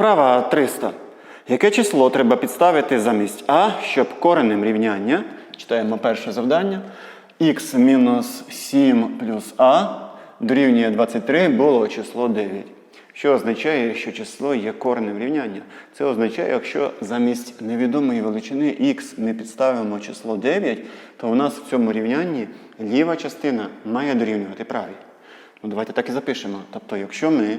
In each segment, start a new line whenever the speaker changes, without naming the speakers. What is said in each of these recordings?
Вправа 300. Яке число треба підставити замість А, щоб коренем рівняння, читаємо перше завдання, х мінус 7 плюс А дорівнює 23 було число 9. Що означає, що число є коренем рівняння? Це означає, якщо замість невідомої величини х ми підставимо число 9, то у нас в цьому рівнянні ліва частина має дорівнювати правій. Ну, давайте так і запишемо. Тобто, якщо ми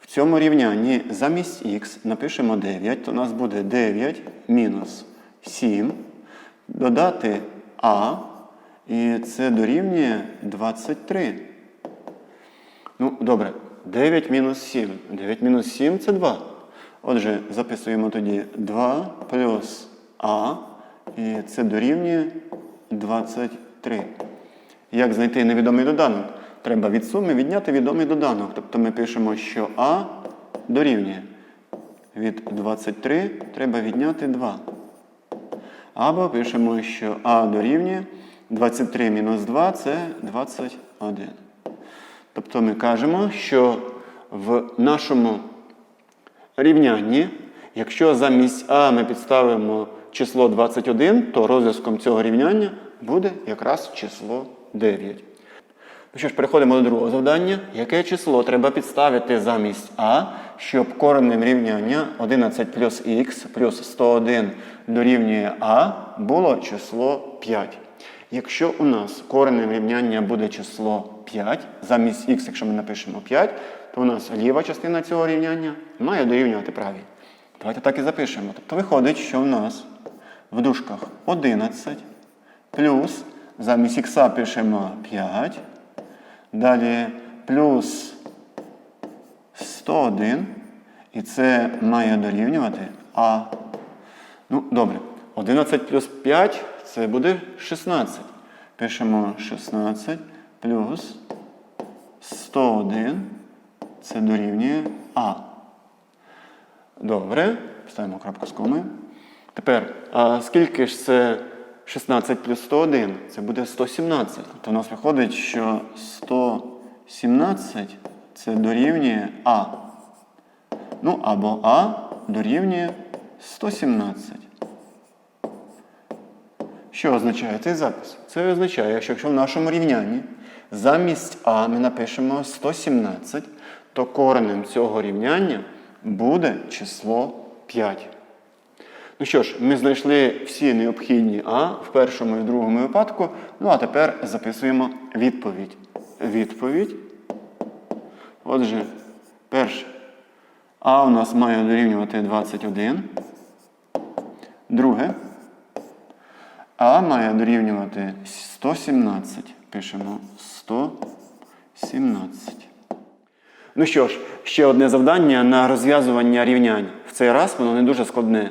в цьому рівнянні замість х напишемо 9, то у нас буде 9 мінус 7, додати а, і це дорівнює 23. Ну, добре, 9 мінус 7. 9 мінус 7 це 2. Отже, записуємо тоді 2 плюс а, і це дорівнює 23. Як знайти невідомий доданок? Треба від суми відняти відомий доданок. Тобто ми пишемо, що А дорівнює. Від 23 треба відняти 2. Або пишемо, що А дорівнює 23 мінус 2 це 21. Тобто ми кажемо, що в нашому рівнянні, якщо замість А ми підставимо число 21, то розв'язком цього рівняння буде якраз число 9. Ну що ж, переходимо до другого завдання. Яке число треба підставити замість А, щоб коренем рівняння 11 плюс х плюс 101 дорівнює А було число 5? Якщо у нас коренем рівняння буде число 5, замість х, якщо ми напишемо 5, то у нас ліва частина цього рівняння має дорівнювати правій. Давайте так і запишемо. Тобто виходить, що у нас в дужках 11 плюс замість х пишемо 5. Далі плюс 101. І це має дорівнювати А. Ну, добре. 11 плюс 5 це буде 16. Пишемо 16 плюс 101. Це дорівнює А. Добре. Ставимо крапку з комою. Тепер, а скільки ж це 16 плюс 101? Це буде 117. Тобто у нас виходить, що 117 це дорівнює А. Ну, або А дорівнює 117. Що означає цей запис? Це означає, що якщо в нашому рівнянні замість А ми напишемо 117, то коренем цього рівняння буде число 5. Ну що ж, ми знайшли всі необхідні А в першому і другому випадку. Ну а тепер записуємо відповідь. Відповідь. Отже, перше. А у нас має дорівнювати 21. Друге. А має дорівнювати 117. Пишемо 117. Ну що ж, ще одне завдання на розв'язування рівнянь. В цей раз воно не дуже складне.